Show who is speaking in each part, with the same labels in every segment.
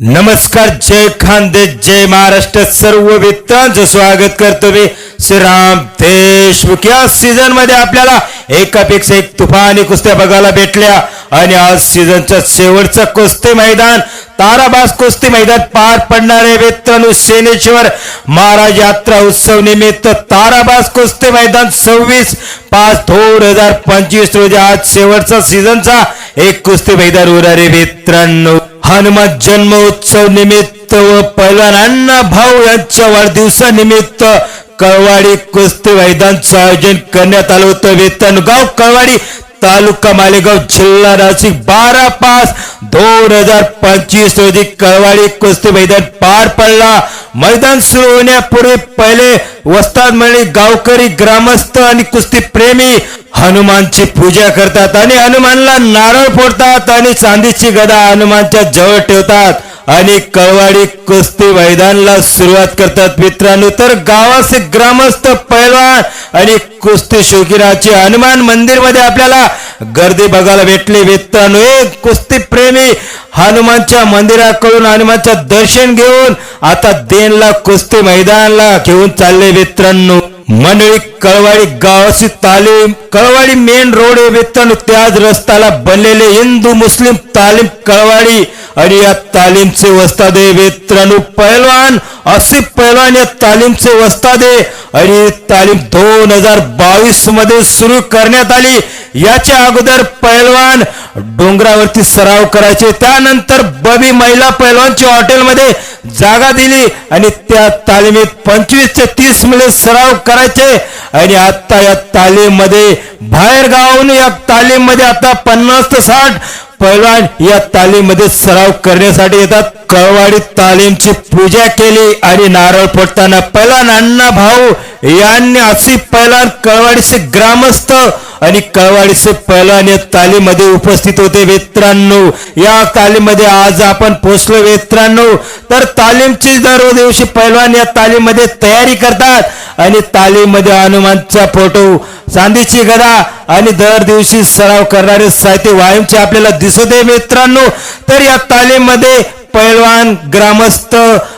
Speaker 1: नमस्कार जय खांदे जय महाराष्ट्र सर्व वित्तांचं स्वागत करतो मी श्रीराम देशमुख. या सीझनमध्ये आपल्याला एकापेक्षा एक तुफानी कुस्त्या बघायला भेटल्या आणि आज सीझनचा शेवटचं कुस्ती मैदान ताराबास कुस्ती मैदान पार पडणारे मित्रांनो सेनेश्वर महाराज यात्रा उत्सव निमित्त ताराबास कुस्ती मैदान सव्वीस पाच दोन हजार पंचवीस रोजी आज शेवटचा सीझनचा एक कुस्ती मैदान उरारे मित्रांनो. हनुमान जन्मोत्सव निमित्त व पैलवान अण्णा भाऊ यांच्या वाढदिवसानिमित्त कळवाडी कुस्ती मैदानचं आयोजन करण्यात आलं होतं. वेतन गाव कळवाडी तालुका मालेगाव जिल्हा नाशिक. बारा पाच दोन हजार पंचवीस रोजी कळवाडी कुस्ती मैदान पार पडला. मैदान सुरू होण्यापूर्वी पहिले वस्ताद मंडळी गावकरी ग्रामस्थ आणि कुस्ती प्रेमी हनुमानची पूजा करतात आणि हनुमानला नारळ फोडतात आणि चांदीची गदा हनुमानच्या जवळ ठेवतात. आणि कळवाडी कुस्ती मैदानला सुरुवात करतात मित्रांनो. तर गावाचे ग्रामस्थ पैलवान आणि कुस्ती शौकीनाचे हनुमान मंदिरमध्ये आपल्याला गर्दी बघायला भेटली. मित्रांनो एक कुस्ती प्रेमी हनुमानच्या मंदिराकडून हनुमानच्या दर्शन घेऊन आता देनला कुस्ती मैदानाला घेऊन चालले मित्रांनो. मंडळी कळवाडी गावाची तालीम कळवाडी मेन रोड आहे मित्रांनो. त्याच रस्त्याला बनलेले हिंदू मुस्लिम तालीम कळवाडी आणि या तालीमचे वस्तादे मित्रांनो पैलवान असे पैलवान या तालीमचे वस्तादे. आणि तालीम दोन हजार बावीसमध्ये सुरू करण्यात आली. याच्या अगोदर पैलवान डोंगरावरती सराव करायचे. त्यानंतर बबी महिला पैलवानच्या हॉटेलमध्ये जागा दिली आणि त्या तालिमीत पंचवीस ते तीस मिनिट सराव करायचे. आणि आता या तालीममध्ये बाहेर गावून या तालीममध्ये आता पन्नास ते साठ पैलवान या तालीमध्ये सराव करण्यासाठी येतात. कळवाडी तालीमची पूजा केली आणि नारळ फोडताना पैलान अण्णा भाऊ यांनी असे पैलान कळवाडीचे ग्रामस्थ आणि कळवाडीचे पैलान या तालीमध्ये उपस्थित होते वेत्रांनो या तालीमध्ये आज आपण पोहोचलो वेत्रांनो तर तालीमची दर दिवशी पैलवान या तालीमध्ये तयारी करतात आणि तालीमध्ये हनुमानचा फोटो चांदीची गदा आणि दर दिवशी सराव करणारे साहित्य वायूंचे आपल्याला दिसत आहे मित्रांनो. तर या तालीममध्ये पैलवान ग्रामस्थ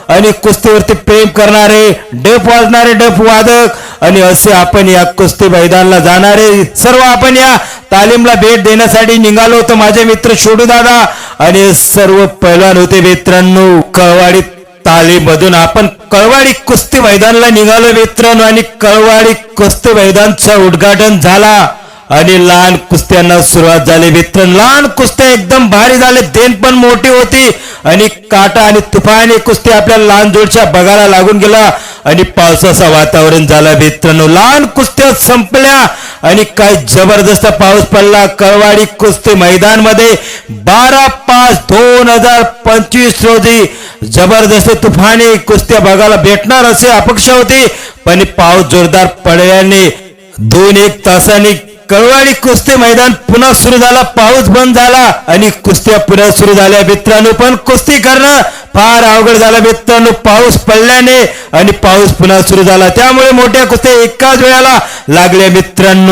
Speaker 1: आणि कुस्तीवरती प्रेम करणारे डप वाजणारे डफ वादक. आणि असे आपण या कुस्ती मैदानाला जाणारे. सर्व आपण या तालीमला भेट देण्यासाठी निघालो होतो माझे मित्र छोडू दादा. आणि सर्व पैलवान होते मित्रांनो कळवाडी तालीमधून आपण कळवाडी कुस्ती मैदानाला निघालो मित्रांनो. आणि कळवाडी कुस्ती मैदानचं उद्घाटन झाला. आणि लहान कुस्त्यांना सुरुवात झाली मित्र लहान कुस्त्या एकदम भारी झाले देण पण मोठी होती. आणि काटा आणि तुफानी कुस्ती आपल्या लहान जोडच्या बघायला लागून गेला. आणि पावसाचं वातावरण झाला मित्रांनो. लहान कुस्त्या संपल्या आणि काय जबरदस्त पाऊस पडला. कळवाडी कुस्ती मैदानमध्ये बारा पाच दोन हजार पंचवीस रोजी जबरदस्त तुफानी कुस्त्या बघायला भेटणार असे अपेक्षा होती. पण पाऊस जोरदार पडल्याने दोन एक तासांनी कळवाडी कुस्ती मैदान पुन्हा सुरू झाला पाऊस बंद झाला. आणि कुस्त्या पुन्हा सुरू झाल्या मित्रांनो पण कुस्ती करणं फार अवघड झालं मित्रांनो पाऊस पडल्याने आणि पाऊस पुन्हा सुरू झाला. त्यामुळे मोठ्या कुस्त्या एकाच वेळाला लागल्या मित्रांनो.